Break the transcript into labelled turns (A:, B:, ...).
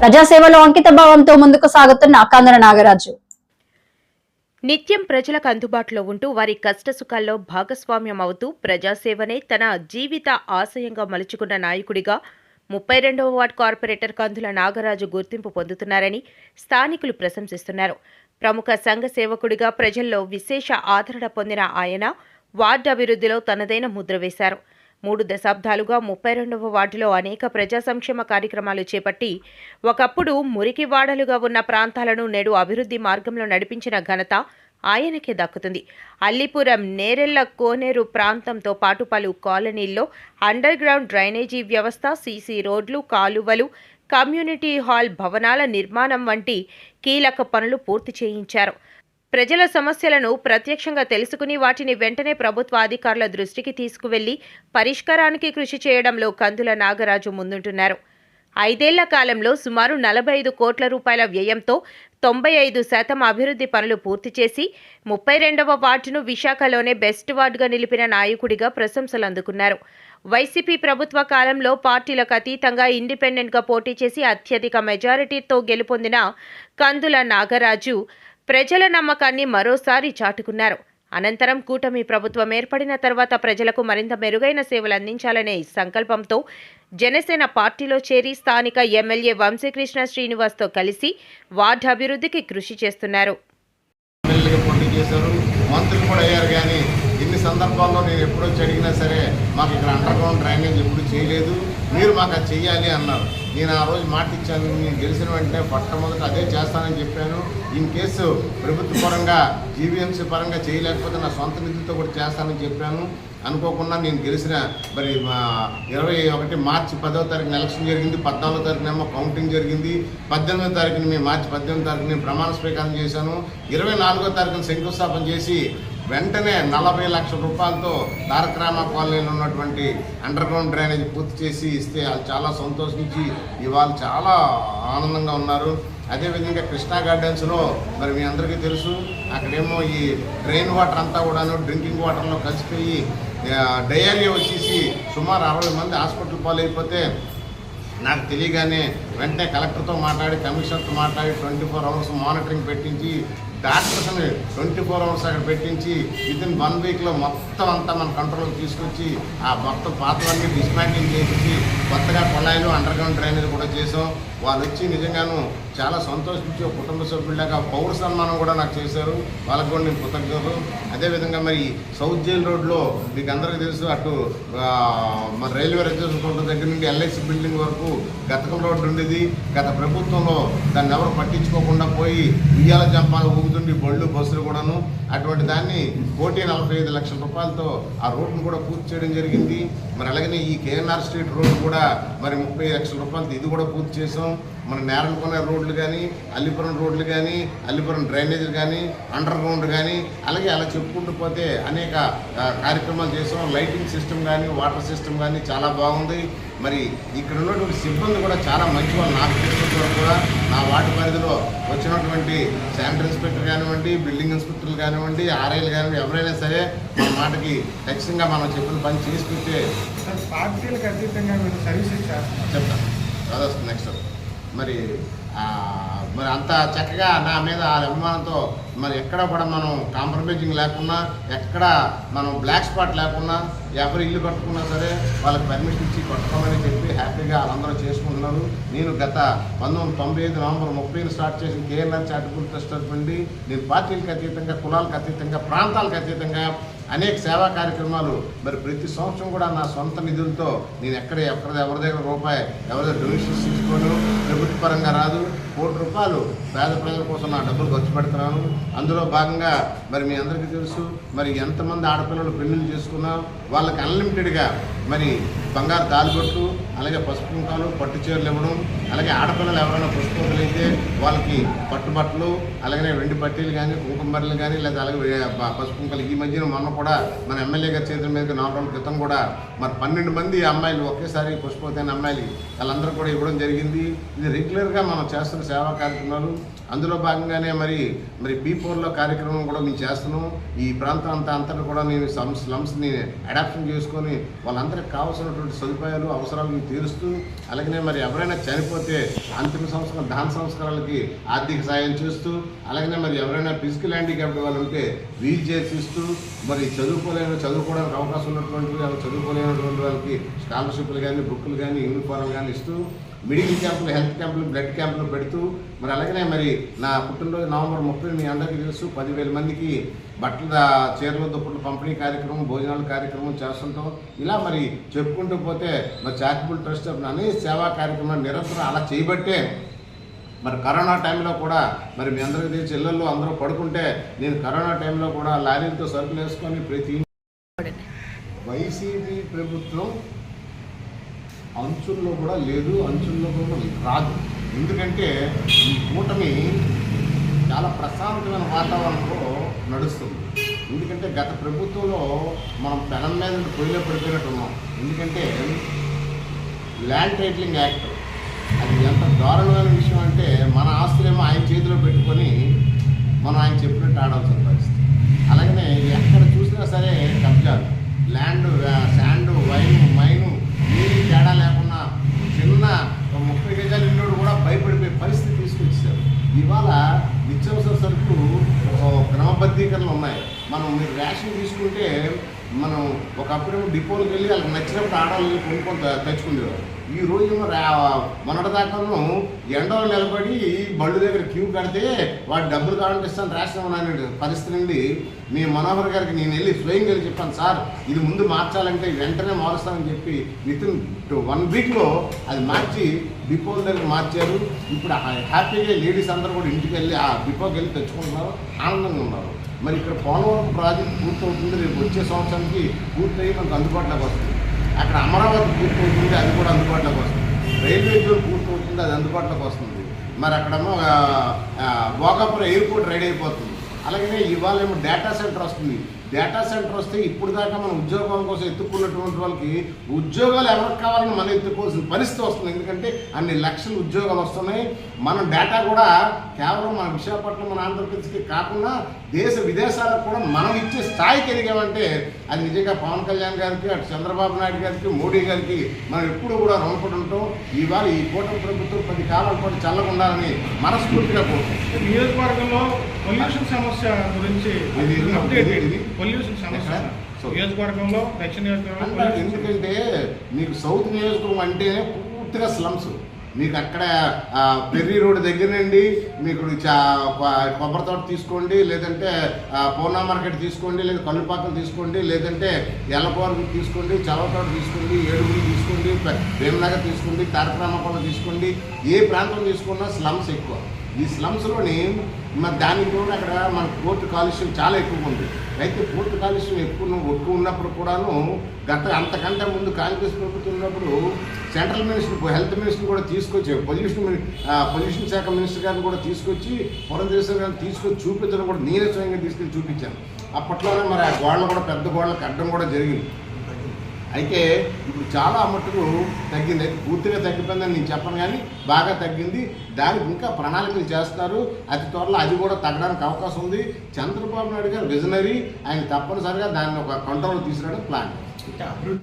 A: ప్రజాసేవలో అంకిత భావంతో ముందుకు సాగుతున్న కందన నాగరాజు.
B: నిత్యం ప్రజలకు అందుబాటులో ఉంటూ వారి కష్టసుఖాల్లో భాగస్వామ్యం అవుతూ ప్రజాసేవనే తన జీవిత ఆశయంగా మలుచుకున్న నాయకుడిగా ముప్పై రెండవ వార్డ్ కార్పొరేటర్ కందుల నాగరాజు గుర్తింపు పొందుతున్నారని స్థానికులు ప్రశంసిస్తున్నారు. ప్రముఖ సంఘ సేవకుడిగా ప్రజల్లో విశేష ఆదరణ పొందిన ఆయన వార్డు అభివృద్ధిలో తనదైన ముద్ర వేశారు. మూడు దశాబ్దాలుగా ముప్పై రెండవ వార్డులో అనేక ప్రజా సంక్షేమ కార్యక్రమాలు చేపట్టి ఒకప్పుడు మురికి వాడలుగా ఉన్న ప్రాంతాలను నేడు అభివృద్ధి మార్గంలో నడిపించిన ఘనత ఆయనకే దక్కుతుంది. అల్లిపురం నేరెళ్ళ కోనేరు ప్రాంతంతో పాటు పలు కాలనీల్లో అండర్ గ్రౌండ్ డ్రైనేజీ వ్యవస్థ సీసీ రోడ్లు కాలువలు కమ్యూనిటీ హాల్ భవనాల నిర్మాణం వంటి కీలక పనులు పూర్తి చేయించారు. ప్రజల సమస్యలను ప్రత్యక్షంగా తెలుసుకుని వాటిని వెంటనే ప్రభుత్వ అధికారుల దృష్టికి తీసుకువెళ్ళి పరిష్కారానికి కృషి చేయడంలో కందుల నాగరాజు ముందుంటున్నారు. ఐదేళ్ళ కాలంలో సుమారు నలభై ఐదు కోట్ల రూపాయల వ్యయంతో తొంభై ఐదు శాతం అభివృద్ధి పనులు పూర్తి చేసి ముప్పై రెండవ వార్డును విశాఖలోనే బెస్ట్ వార్డుగా నిలిపిన నాయకుడిగా ప్రశంసలు అందుకున్నారు. వైసీపీ ప్రభుత్వ కాలంలో పార్టీలకు అతీతంగా ఇండిపెండెంట్గా పోటీ చేసి అత్యధిక మెజారిటీతో గెలుపొందిన కందుల నాగరాజు ప్రజల నమ్మకాన్ని మరోసారి చాటుకున్నారు. అనంతరం కూటమి ప్రభుత్వం ఏర్పడిన తర్వాత ప్రజలకు మరింత మెరుగైన సేవలు అందించాలనే సంకల్పంతో జనసేన పార్టీలో చేరి స్థానిక ఎమ్మెల్యే వంశీకృష్ణ శ్రీనివాస్తో కలిసి వార్డు అభివృద్ధికి కృషి చేస్తున్నారు.
C: మంత్రులు కూడా అయ్యారు కానీ ఇన్ని సందర్భాల్లో నేను ఎప్పుడో వచ్చి అడిగినా సరే మాకు ఇక్కడ అండర్ గ్రౌండ్ డ్రైనేజ్ ఎప్పుడు చేయలేదు. మీరు మాకు అది చెయ్యాలి అన్నారు. నేను ఆ రోజు మాట ఇచ్చాను నేను గెలిచిన వెంటనే మొట్టమొదట అదే చేస్తానని చెప్పాను. ఇన్ కేసు ప్రభుత్వ పరంగా జీవీఎంసీ పరంగా చేయలేకపోతే నా సొంత నిధులతో కూడా చేస్తానని చెప్పాను. అనుకోకుండా నేను గెలిచిన మరి మా ఇరవై ఒకటి మార్చి పదవ తారీఖున ఎలక్షన్ జరిగింది పద్నాలుగో తారీఖున ఏమో కౌంటింగ్ జరిగింది. పద్దెనిమిదో తారీఖున మేము మార్చి పద్దెనిమిది తారీఖున నేను ప్రమాణ స్వీకారం చేశాను. ఇరవై నాలుగో తారీఖున శంకుస్థాపన చేసి వెంటనే నలభై లక్షల రూపాయలతో తారకరామ కాలనీలో ఉన్నటువంటి అండర్ గ్రౌండ్ డ్రైనేజ్ పూర్తి చేసి ఇస్తే వాళ్ళు చాలా సంతోషించి ఇవాళ చాలా ఆనందంగా ఉన్నారు. అదేవిధంగా కృష్ణా గార్డెన్స్లో మరి మీ అందరికీ తెలుసు అక్కడేమో ఈ డ్రైన్ వాటర్ అంతా కూడాను డ్రింకింగ్ వాటర్లో కలిసిపోయి ఆ, డయేరియా వచ్చేసి సుమారు అరవై మంది హాస్పిటల్ పాలైపోతే నాకు తెలియగానే వెంటనే కలెక్టర్తో మాట్లాడి కమిషనర్తో మాట్లాడి ట్వంటీ ఫోర్ అవర్స్ మానిటరింగ్ పెట్టించి డాక్టర్స్ని ట్వంటీ ఫోర్ అవర్స్ అక్కడ పెట్టించి విత్ ఇన్ వన్ వీక్లో మొత్తం అంతా మన కంట్రోల్కి తీసుకొచ్చి ఆ మొత్తం పాత్రలన్నీ డిస్మాంటింగ్ చేసి కొత్తగా కొళాయిలు అండర్ గ్రౌండ్ డ్రైనేజ్ కూడా చేసాం. వాళ్ళు వచ్చి నిజంగాను చాలా సంతోషించి కుటుంబ సభ్యులాగా పౌర సన్మానం కూడా నాకు చేశారు. వాళ్ళకు కూడా నేను కృతజ్ఞతలు. అదేవిధంగా మరి సౌత్ జైల్ రోడ్లో మీకు అందరికీ తెలుసు అటు మన రైల్వే రిజర్వేషన్ కౌంటర్ దగ్గర నుండి ఎల్ఐసి బిల్డింగ్ వరకు గతకం రోడ్డు ఉండేది. గత ప్రభుత్వంలో దాన్ని ఎవరు పట్టించుకోకుండా పోయి ఉయ్యాల జంపాలు ఊగుతుండి బళ్ళు బస్సులు కూడాను అటువంటి దాన్ని కోటి నలభై ఐదు లక్షల రూపాయలతో ఆ రోడ్డును కూడా పూర్తి చేయడం జరిగింది. మరి అలాగనే ఈ కేఎన్ఆర్ స్ట్రీట్ రోడ్డు కూడా మరి ముప్పై లక్షల రూపాయలతో ఇది కూడా పూర్తి చేసాం మన నేరలకొన రోడ్లు కానీ అల్లిపురం రోడ్లు కానీ అల్లిపురం డ్రైనేజీలు కానీ అండర్ గ్రౌండ్ కానీ అలాగే అలా చెప్పుకుంటూ పోతే అనేక కార్యక్రమాలు చేసాం. లైటింగ్ సిస్టమ్ కానీ వాటర్ సిస్టమ్ కానీ చాలా బాగుంది. మరి ఇక్కడ ఉన్నటువంటి సిబ్బంది కూడా చాలా మంచి వాళ్ళు. నాకు తెలిసినంత వరకు కూడా నా వార్డు పరిధిలో వచ్చినటువంటి శానిటరీ ఇన్స్పెక్టర్ కానివ్వండి బిల్డింగ్ ఇన్స్పెక్టర్లు కానివ్వండి ఆర్ఐలు కానివ్వండి ఎవరైనా సరే మన మాటకి ఖచ్చితంగా మనం చెప్పిన పని చేసి పెట్టే
D: సార్ పార్టీలకు అతీతంగా మీరు సర్వీసెస్ చేస్తున్నారు.
C: చెప్తాను. నెక్స్ట్ మరి మరి అంత చక్కగా నా మీద ఆ అభిమానంతో మరి ఎక్కడ కూడా మనం కాంప్రమైజింగ్ లేకుండా ఎక్కడ మనం బ్లాక్ స్పాట్ లేకుండా ఎవరు ఇల్లు కట్టుకున్నా సరే వాళ్ళకి పర్మిషన్ ఇచ్చి కట్టుకోమని చెప్పి హ్యాపీగా వాళ్ళందరూ చేసుకుంటున్నారు. నేను గత పంతొమ్మిది తొంభై ఐదు నవంబర్ ముప్పై స్టార్ట్ చేసిన కేఎల్ఆర్ చారిటబుల్ ట్రస్ట్ నుండి నేను పార్టీలకు అతీతంగా కులాలకు అతీతంగా ప్రాంతాలకు అతీతంగా అనేక సేవా కార్యక్రమాలు. మరి ప్రతి సంవత్సరం కూడా నా సొంత నిధులతో నేను ఎక్కడ ఎక్కడ ఎవరి దగ్గర రూపాయి ఎవరి దగ్గర డొనేషన్స్ తీసుకోను ప్రభుత్వ పరంగా రాదు. కోటి రూపాయలు పేద ప్రజల కోసం నా డబ్బులు ఖర్చు పెడుతున్నాను. అందులో భాగంగా మరి మీ అందరికీ తెలుసు మరి ఎంతమంది ఆడపిల్లలు పెళ్ళిళ్ళు చేసుకున్నా. వాళ్ళకి అన్లిమిటెడ్గా మరి బంగారు తాలిబొట్టు అలాగే పసుపు కుంకాలు పట్టు చీరలు ఇవ్వడం అలాగే ఆడపిల్లలు ఎవరైనా పుష్పవతులైతే వాళ్ళకి పట్టుబట్టలు అలాగే వెండి పట్టీలు కానీ కుంకుమ కానీ లేదా అలాగే పసుపు కుంకాలు. ఈ మధ్యన మొన్న కూడా మన ఎమ్మెల్యే గారి చేతుల మీద నాలుగు రోజుల క్రితం కూడా మరి పన్నెండు మంది అమ్మాయిలు ఒకేసారి పుష్పవతి అమ్మాయిలు వాళ్ళందరూ కూడా ఇవ్వడం జరిగింది. ఇది రెగ్యులర్గా మనం చేస్తున్న సేవా కార్యక్రమాలు. అందులో భాగంగానే మరి మరి పీ ఫోర్లో కార్యక్రమం కూడా మేము చేస్తున్నాం. ఈ ప్రాంతం అంతా అంతా కూడా నేను స్లమ్స్ స్లమ్స్ని అడాప్షన్ చేసుకొని వాళ్ళందరికీ కావాల్సినటువంటి సదుపాయాలు అవసరాలను తీరుస్తూ అలాగనే మరి ఎవరైనా చనిపోతే అంతిమ సంస్కారం దాన సంస్కారాలకి ఆర్థిక సాయం చేస్తూ అలాగనే మరి ఎవరైనా ఫిజికల్ హ్యాండిక్యాప్డ్ వాళ్ళు ఉంటే వీల్ చైర్స్ ఇస్తూ మరి చదువుకోలేని చదువుకోవడానికి అవకాశం ఉన్నటువంటి వాళ్ళు చదువుకోలేనటువంటి వాళ్ళకి స్కాలర్షిప్లు కానీ బుక్కులు కానీ యూనిఫారం కానీ ఇస్తూ మెడికల్ క్యాంపులు హెల్త్ క్యాంపులు బ్లడ్ క్యాంపులు పెడుతూ మరి అలాగనే మరి నా పుట్టినరోజు నవంబర్ ముప్పై మీ అందరికీ తెలుసు. పదివేల మందికి బట్టల చీరల దుప్పట్లు పంపిణీ కార్యక్రమం భోజనాల కార్యక్రమం చేస్తుంటాం. ఇలా మరి చెప్పుకుంటూ పోతే మరి చారిటబుల్ ట్రస్ట్ అనేక సేవా కార్యక్రమాలు నిరంతరం అలా చేయబట్టే మరి కరోనా టైంలో కూడా మరి మీ అందరికీ తెలిసి ఇళ్ళలో అందరూ పడుకుంటే నేను కరోనా టైంలో కూడా లారీలతో సరుకులు వేసుకొని ప్రతి వైసీపీ ప్రభుత్వం అంచుల్లో కూడా లేదు అంచుల్లో కూడా రాదు. ఎందుకంటే ఈ కూటమి చాలా ప్రశాంతమైన వాతావరణంలో నడుస్తుంది. ఎందుకంటే గత ప్రభుత్వంలో మనం పెనం మీద పొయ్యిలో పడిపోయినట్టు ఉన్నాం. ఎందుకంటే ల్యాండ్ టైటిలింగ్ యాక్ట్ అది ఎంత దారుణమైన విషయం అంటే మన ఆస్తులేమో ఆయన చేతిలో పెట్టుకొని మనం ఆయన చెప్పినట్టు ఆడాల్సిన పరిస్థితి. అలాగనే ఎక్కడ చూసినా సరే కబ్జాలు. ల్యాండ్ శాండ్ వైన్ మైను నీళ్ళు తేడా లేకుండా చిన్న ఒక ముప్పై గజాలు ఇల్లు కూడా భయపడిపోయే పరిస్థితి తీసుకొచ్చారు ఇవాళ నిత్యావసర సరుకులు ఒక క్రమబద్ధీకరణలు ఉన్నాయి మనం మీరు రేషన్ తీసుకుంటే మనం ఒకప్పుడు డిపోలకు వెళ్ళి వాళ్ళకి నచ్చినప్పుడు ఆడాలని కొనుక్కొని తెచ్చుకునేవారు ఈ రోజు మొన్నటి దాకాను ఎండలో నిలబడి బళ్ళు దగ్గర క్యూ కడితే వాడు డబ్బులు కావాలంటే ఇస్తాను రేషన్ పరిస్థితి నుండి మీ మనోహర్ గారికి నేను వెళ్ళి స్వయంగా వెళ్ళి చెప్పాను సార్ ఇది ముందు మార్చాలంటే వెంటనే మారుస్తానని చెప్పి విత్ ఇన్ వన్ వీక్లో అది మార్చి డిపోల దగ్గర మార్చారు. ఇప్పుడు హ్యాపీగా లేడీస్ అందరూ కూడా ఇంటికి వెళ్ళి ఆ డిపోకి వెళ్ళి తెచ్చుకుంటున్నారు. ఆనందంగా ఉన్నారు. మరి ఇక్కడ పోలవరం ప్రాజెక్ట్ పూర్తవుతుంది రేపు వచ్చే సంవత్సరానికి పూర్తయి మనకు అందుబాటులోకి వస్తుంది. అక్కడ అమరావతి పూర్తవుతుంది అది కూడా అందుబాటులోకి వస్తుంది. రైల్వే జోన్ పూర్తవుతుంది అది అందుబాటులోకి వస్తుంది. మరి అక్కడేమో భోగాపురం ఎయిర్పోర్ట్ రెడీ అయిపోతుంది. అలాగే ఇవాళ ఏమో డేటా సెంటర్ వస్తుంది. డేటా సెంటర్ వస్తే ఇప్పుడు దాకా మనం ఉద్యోగం కోసం ఎత్తుకున్నటువంటి వాళ్ళకి ఉద్యోగాలు ఎవరికి కావాలని మనం ఎత్తుకోవాల్సిన పరిస్థితి వస్తుంది. ఎందుకంటే అన్ని లక్షల ఉద్యోగాలు వస్తున్నాయి. మన డేటా కూడా కేవలం మన విశాఖపట్నం మన ఆంధ్రప్రదేశ్కి కాకుండా దేశ విదేశాలకు కూడా మనం ఇచ్చే స్థాయికి ఎదిగామంటే అది నిజంగా పవన్ కళ్యాణ్ గారికి అటు చంద్రబాబు నాయుడు గారికి మోడీ గారికి మనం ఎప్పుడు కూడా రుణపడి ఉంటాం. ఇవాళ ఈ కూటమి ప్రభుత్వం పది కాలాల పాటు చల్లగా ఉండాలని మనస్ఫూర్తిగా కోరుకుంటాం
D: నియోజకవర్గంలో పొల్యూషన్ సమస్య గురించి
C: ఇది,
D: పొల్యూషన్ సమస్య. నియోజకవర్గంలో దక్షిణ నియోజకవర్గంలో
C: ఎందుకంటే మీకు సౌత్ నియోజకవర్గం అంటేనే పూర్తిగా స్లమ్స్ మీకు అక్కడ పెర్రీ రోడ్ దగ్గర నుండి మీకు కొబ్బరి తోట తీసుకోండి లేదంటే పూర్ణ మార్కెట్ తీసుకోండి లేదా కల్లుపాకలు తీసుకోండి లేదంటే ఎల్లపారు తీసుకోండి చలవతోట తీసుకోండి ఏడుగురు తీసుకోండి వేమనగర్ తీసుకోండి తారకరామకొండ తీసుకోండి ఏ ప్రాంతం తీసుకున్నా స్లమ్స్ ఎక్కువ. ఈ స్లమ్స్లోని మరి దానికి కూడా అక్కడ మన పోర్టు కాలుష్యం చాలా ఎక్కువగా ఉంది. అయితే పోర్టు కాలుష్యం ఎక్కువ ఎక్కువ ఉన్నప్పుడు కూడాను గత అంతకంటే ముందు కాంగ్రెస్ ప్రభుత్వం ఉన్నప్పుడు సెంట్రల్ మినిస్టర్ హెల్త్ మినిస్టర్ కూడా తీసుకొచ్చి పొల్యూషన్ పొల్యూషన్ శాఖ మినిస్టర్ గారిని కూడా తీసుకొచ్చి పురంధేశ్వర గారిని తీసుకొచ్చి చూపించడం కూడా నేనే స్వయంగా తీసుకెళ్ళి చూపించాను. అప్పట్లోనే మరి ఆ గోడలు కూడా పెద్ద గోడలకు అడ్డం కూడా జరిగింది. అయితే ఇప్పుడు చాలా మట్టుకు తగ్గింది. అయితే పూర్తిగా తగ్గిపోయిందని నేను చెప్పను కానీ బాగా తగ్గింది. దానికి ఇంకా ప్రణాళికలు చేస్తారు అతి త్వరలో అది కూడా తగ్గడానికి అవకాశం ఉంది. చంద్రబాబు నాయుడు గారు విజనరీ. ఆయన తప్పనిసరిగా దాన్ని ఒక కంట్రోల్ తీసుకురావడం ప్లాన్